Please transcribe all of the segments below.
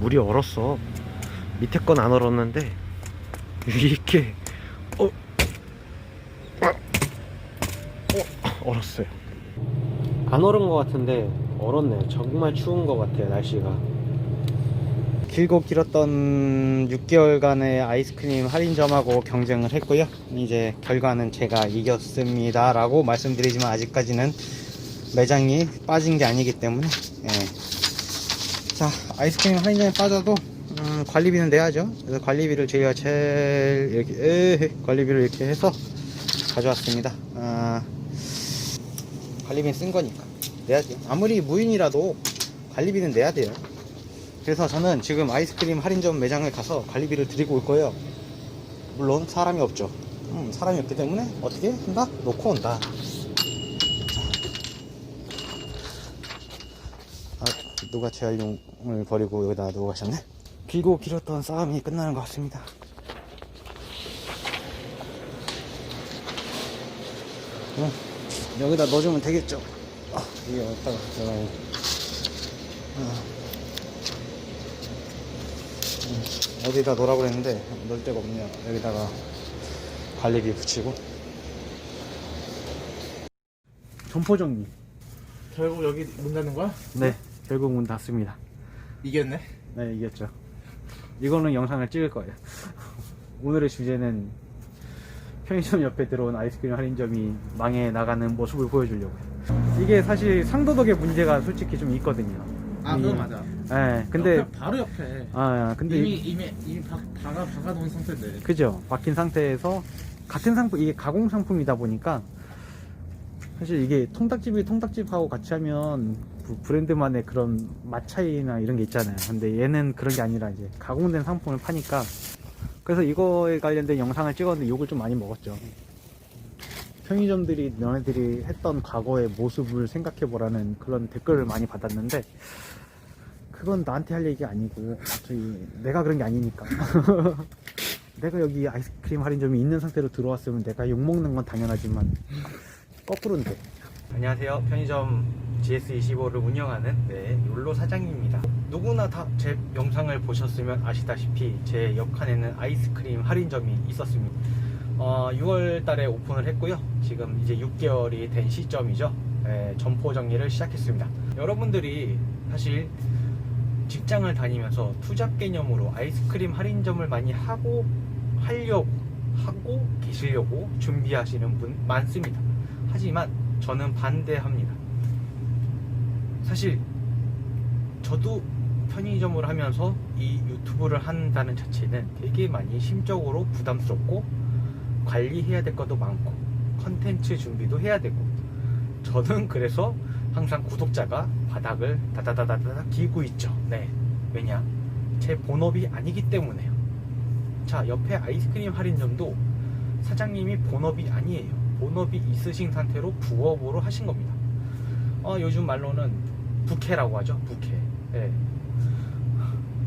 물이 얼었어. 밑에 건 안 얼었는데 위에 게 어, 어, 어, 얼었어요. 안 얼은 것 같은데 얼었네. 정말 추운 것 같아요 날씨가. 길고 길었던 6개월간의 아이스크림 할인점하고 경쟁을 했고요. 이제 결과는 제가 이겼습니다. 라고 말씀드리지만 아직까지는 매장이 빠진 게 아니기 때문에. 예. 자, 아이스크림 할인점에 빠져도 음, 관리비는 내야죠. 그래서 관리비를 저희가 제일 이렇게 에헤, 관리비를 이렇게 해서 가져왔습니다. 아, 관리비는 쓴 거니까 내야지. 아무리 무인이라도 관리비는 내야 돼요. 그래서 저는 지금 아이스크림 할인점 매장을 가서 관리비를 드리고 올 거예요. 물론 사람이 없죠. 음, 사람이 없기 때문에 어떻게 한다? 놓고 온다. 아, 누가 재활용을 버리고 여기다 놓고 가셨네? 길고 길었던 싸움이 끝나는 것 같습니다. 음, 여기다 넣어주면 되겠죠? 아, 이게 어디다가 들어가요? 아. 음, 어디다 놓으라고 그랬는데 넣을 데가 없네요 여기다가 관리비 붙이고 점포 정리 결국 여기 문 닫는 거야? 네 결국 문 닫습니다 이겼네. 네 이겼죠 이거는 영상을 찍을 거예요 오늘의 주제는 편의점 옆에 들어온 아이스크림 할인점이 망해 나가는 모습을 보여주려고요 이게 사실 상도덕의 문제가 솔직히 좀 있거든요 아, 이- 그건 맞아. 네 근데 옆에, 바로 옆에. 아 근데 이미 이미 이미 박, 박아 박아 놓은 상태인데. 그죠. 박힌 상태에서 같은 상품, 이게 가공 상품이다 보니까 사실 이게 통닭집이 통닭집하고 같이 하면 부- 브랜드만의 그런 맛 차이나 이런 게 있잖아요. 근데 얘는 그런 게 아니라 이제 가공된 상품을 파니까 그래서 이거에 관련된 영상을 찍었는데 욕을 좀 많이 먹었죠. 편의점들이 너네들이 했던 과거의 모습을 생각해 보라는 그런 댓글을 많이 받았는데 그건 나한테 할 얘기가 아니고 저기 내가 그런 게 아니니까 내가 여기 아이스크림 할인점이 있는 상태로 들어왔으면 내가 욕먹는 건 당연하지만 거꾸로인데. 안녕하세요. 편의점 GS25를 운영하는 네, 욜로 사장입니다. 누구나 다 제 영상을 보셨으면 아시다시피 제 옆칸에는 아이스크림 할인점이 있었습니다. 어, 6월 달에 오픈을 했고요. 지금 이제 6개월이 된 시점이죠. 네, 점포 정리를 시작했습니다. 여러분들이 사실 직장을 다니면서 투잡 개념으로 아이스크림 할인점을 많이 하고 하려고 하고 계시려고 준비하시는 분 많습니다. 하지만 저는 반대합니다. 사실 저도 편의점을 하면서 이 유튜브를 한다는 자체는 되게 많이 심적으로 부담스럽고 관리해야 될 것도 많고 컨텐츠 준비도 해야 되고 저는 그래서 항상 구독자가 바닥을 다다다다다 기고 있죠. 네. 왜냐? 제 본업이 아니기 때문에요. 자, 옆에 아이스크림 할인점도 사장님이 본업이 아니에요. 본업이 있으신 상태로 부업으로 하신 겁니다. 어, 요즘 말로는 부캐라고 하죠. 부캐. 네.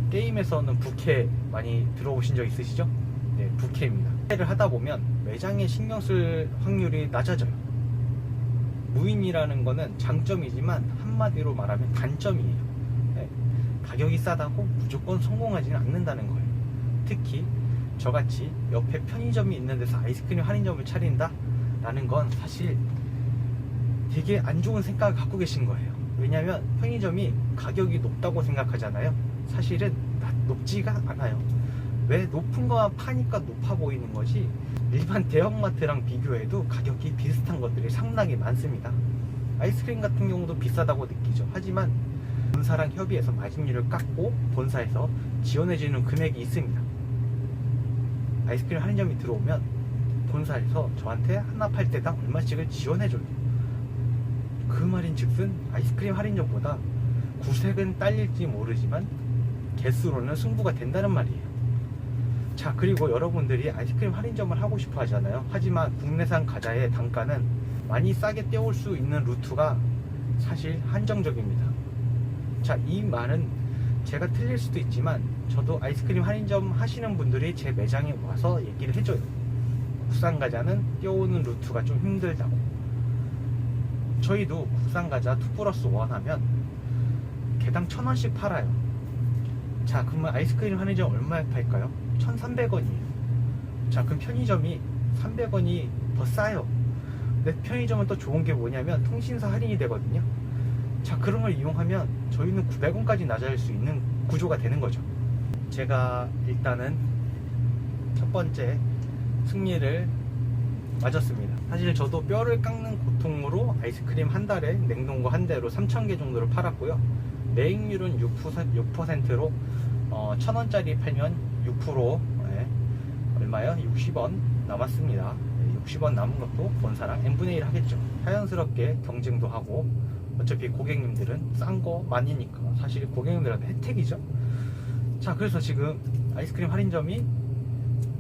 게임에서는 부캐 많이 들어보신 적 있으시죠? 네, 부캐입니다. 부캐를 하다 보면 매장에 신경 쓸 확률이 낮아져요. 무인이라는 거는 장점이지만 한마디로 말하면 단점이에요. 네. 가격이 싸다고 무조건 성공하지는 않는다는 거예요. 특히 저같이 옆에 편의점이 있는 데서 아이스크림 할인점을 차린다? 라는 건 사실 되게 안 좋은 생각을 갖고 계신 거예요. 왜냐면 편의점이 가격이 높다고 생각하잖아요. 사실은 나- 높지가 않아요. 왜 높은 거만 파니까 높아 보이는 거지 일반 대형마트랑 비교해도 가격이 비슷한 것들이 상당히 많습니다. 아이스크림 같은 경우도 비싸다고 느끼죠. 하지만 본사랑 협의해서 마진율을 깎고 본사에서 지원해주는 금액이 있습니다. 아이스크림 할인점이 들어오면 본사에서 저한테 하나 팔 때당 얼마씩을 지원해줘요. 그 말인 즉슨 아이스크림 할인점보다 구색은 딸릴지 모르지만 개수로는 승부가 된다는 말이에요. 자 그리고 여러분들이 아이스크림 할인점을 하고 싶어 하잖아요 하지만 국내산 과자의 단가는 많이 싸게 떼올 수 있는 루트가 사실 한정적입니다 자 이 말은 제가 틀릴 수도 있지만 저도 아이스크림 할인점 하시는 분들이 제 매장에 와서 얘기를 해줘요 국산 과자는 떼오는 루트가 좀 힘들다고 저희도 국산 과자 2 플러스 1 하면 개당 천 원씩 팔아요 자, 그러면 아이스크림 한의점 얼마에 팔까요? 1,300원이에요. 자, 그럼 편의점이 300원이 더 싸요. 근데 편의점은 또 좋은 게 뭐냐면 통신사 할인이 되거든요. 자, 그런 걸 이용하면 저희는 900원까지 낮아질 수 있는 구조가 되는 거죠. 제가 일단은 첫 번째 승리를 맞았습니다. 사실 저도 뼈를 깎는 고통으로 아이스크림 한 달에 냉동고 한 대로 3,000개 정도를 팔았고요. 매익률은 6%, 6%로 어, 1,000원짜리 팔면 6% 예, 얼마요? 60원 남았습니다. 60원 남은 것도 본사랑 n분의 1 하겠죠. 자연스럽게 경쟁도 하고 어차피 고객님들은 싼 거 많이니까 사실 고객님들한테 혜택이죠. 자 그래서 지금 아이스크림 할인점이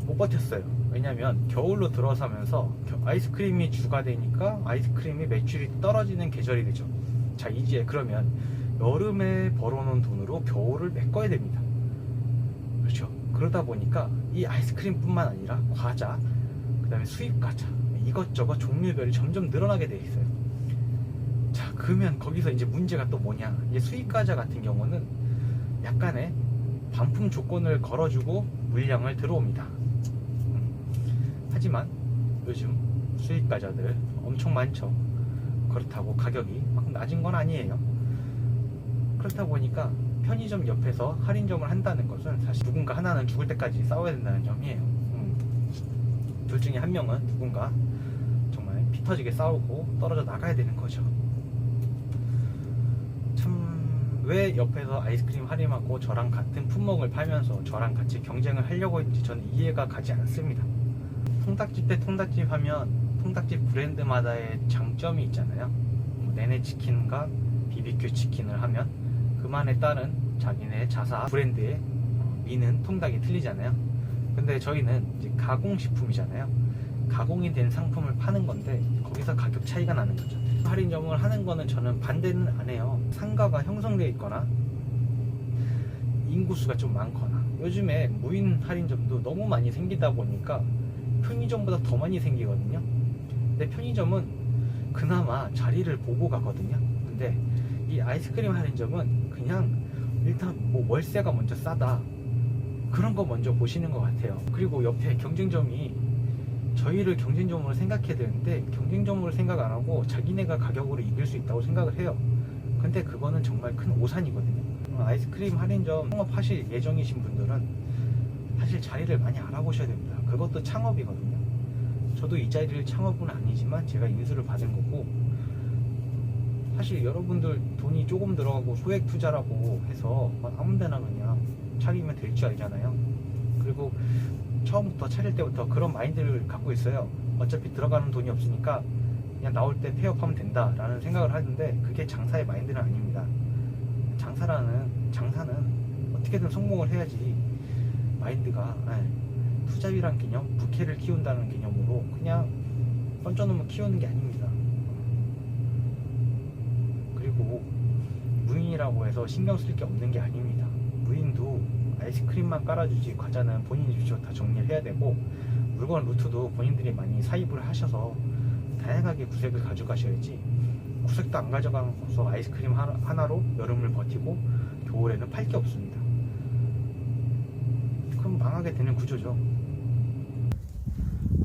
못 버텼어요. 왜냐면 겨울로 들어서면서 겨- 아이스크림이 주가 되니까 아이스크림이 매출이 떨어지는 계절이 되죠. 자 이제 그러면 여름에 벌어놓은 돈으로 겨울을 메꿔야 됩니다. 그렇죠. 그러다 보니까 이 아이스크림뿐만 아니라 과자, 그 다음에 수입 과자 이것저것 종류별이 점점 늘어나게 돼 있어요. 자 그러면 거기서 이제 문제가 또 뭐냐? 이제 수입 과자 같은 경우는 약간의 반품 조건을 걸어주고 물량을 들어옵니다. 음. 하지만 요즘 수입 과자들 엄청 많죠. 그렇다고 가격이 막 낮은 건 아니에요. 그렇다 보니까 편의점 옆에서 할인점을 한다는 것은 사실 누군가 하나는 죽을 때까지 싸워야 된다는 점이에요. 음. 둘 중에 한 명은 누군가 정말 피 터지게 싸우고 떨어져 나가야 되는 거죠. 참 왜 옆에서 아이스크림 할인하고 저랑 같은 품목을 팔면서 저랑 같이 경쟁을 하려고 했는지 저는 이해가 가지 않습니다. 통닭집 대 통닭집 하면 통닭집 브랜드마다의 장점이 있잖아요. 뭐 네네 치킨과 BBQ 치킨을 하면 그만에 따른 자기네 자사 브랜드의 어, 미는 통닭이 틀리잖아요. 근데 저희는 이제 가공식품이잖아요. 가공이 된 상품을 파는 건데 거기서 가격 차이가 나는 거죠. 할인점을 하는 거는 저는 반대는 안 해요. 상가가 형성되어 있거나 인구수가 좀 많거나 요즘에 무인 할인점도 너무 많이 생기다 보니까 편의점보다 더 많이 생기거든요. 근데 편의점은 그나마 자리를 보고 가거든요. 근데 이 아이스크림 할인점은 그냥 일단 뭐 월세가 먼저 싸다 그런 거 먼저 보시는 것 같아요. 그리고 옆에 경쟁점이 저희를 경쟁점으로 생각해야 되는데 경쟁점으로 생각 안 하고 자기네가 가격으로 이길 수 있다고 생각을 해요. 근데 그거는 정말 큰 오산이거든요. 어, 아이스크림 할인점 창업하실 예정이신 분들은 사실 자리를 많이 알아보셔야 됩니다. 그것도 창업이거든요. 저도 이 자리를 창업은 아니지만 제가 인수를 받은 거고 사실 여러분들 돈이 조금 들어가고 소액 투자라고 해서 막 아무 데나 그냥 차리면 될 줄 알잖아요. 그리고 처음부터 차릴 때부터 그런 마인드를 갖고 있어요. 어차피 들어가는 돈이 없으니까 그냥 나올 때 폐업하면 된다라는 생각을 하는데 그게 장사의 마인드는 아닙니다. 장사라는 장사는 어떻게든 성공을 해야지 마인드가 예, 투잡이란 개념, 부캐를 키운다는 개념으로 그냥 던져놓으면 키우는 게 아닙니다. 그리고 무인이라고 해서 신경 쓸 게 없는 게 아닙니다. 무인도 아이스크림만 깔아주지 과자는 본인이 직접 다 정리를 해야 되고 물건 루트도 본인들이 많이 사입을 하셔서 다양하게 구색을 가져가셔야지 구색도 안 가져가서 아이스크림 하나, 하나 로 여름을 버티고 겨울에는 팔 게 없습니다. 그럼 망하게 되는 구조죠.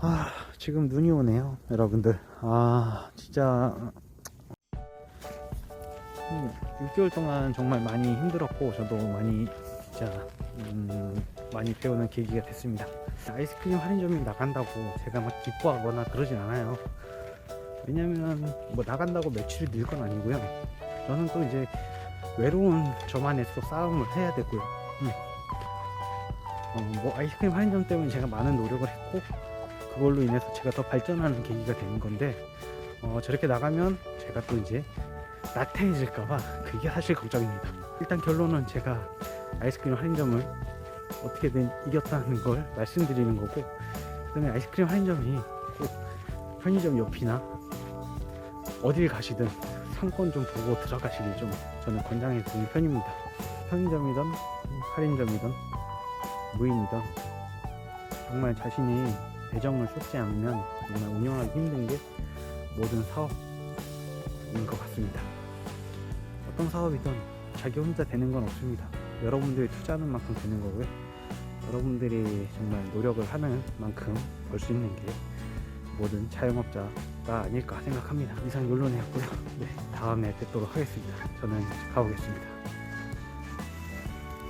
아, 지금 눈이 오네요, 여러분들. 아, 진짜 6개월 동안 정말 많이 힘들었고 저도 많이 진짜 음, 많이 배우는 계기가 됐습니다. 아이스크림 할인점이 나간다고 제가 막 기뻐하거나 그러진 않아요. 왜냐면 뭐 나간다고 매출이 늘 건 아니고요. 저는 또 이제 외로운 저만의 또 싸움을 해야 되고요. 음. 어, 뭐 아이스크림 할인점 때문에 제가 많은 노력을 했고 그걸로 인해서 제가 더 발전하는 계기가 되는 건데 어, 저렇게 나가면 제가 또 이제 나태해질까봐 그게 사실 걱정입니다. 일단 결론은 제가 아이스크림 할인점을 어떻게든 이겼다는 걸 말씀드리는 거고 그다음에 아이스크림 할인점이 꼭 편의점 옆이나 어딜 가시든 상권 좀 보고 들어가시길 좀 저는 권장해 드리는 편입니다. 편의점이든 할인점이든 무인이든 정말 자신이 애정을 쏟지 않으면 정말 운영하기 힘든 게 모든 사업인 것 같습니다. 어떤 사업이든 자기 혼자 되는 건 없습니다. 여러분들이 투자하는 만큼 되는 거고요. 여러분들이 정말 노력을 하는 만큼 벌 수 있는 게 모든 자영업자가 아닐까 생각합니다. 이상 윤론이었고요. 네, 다음에 뵙도록 하겠습니다. 저는 가보겠습니다.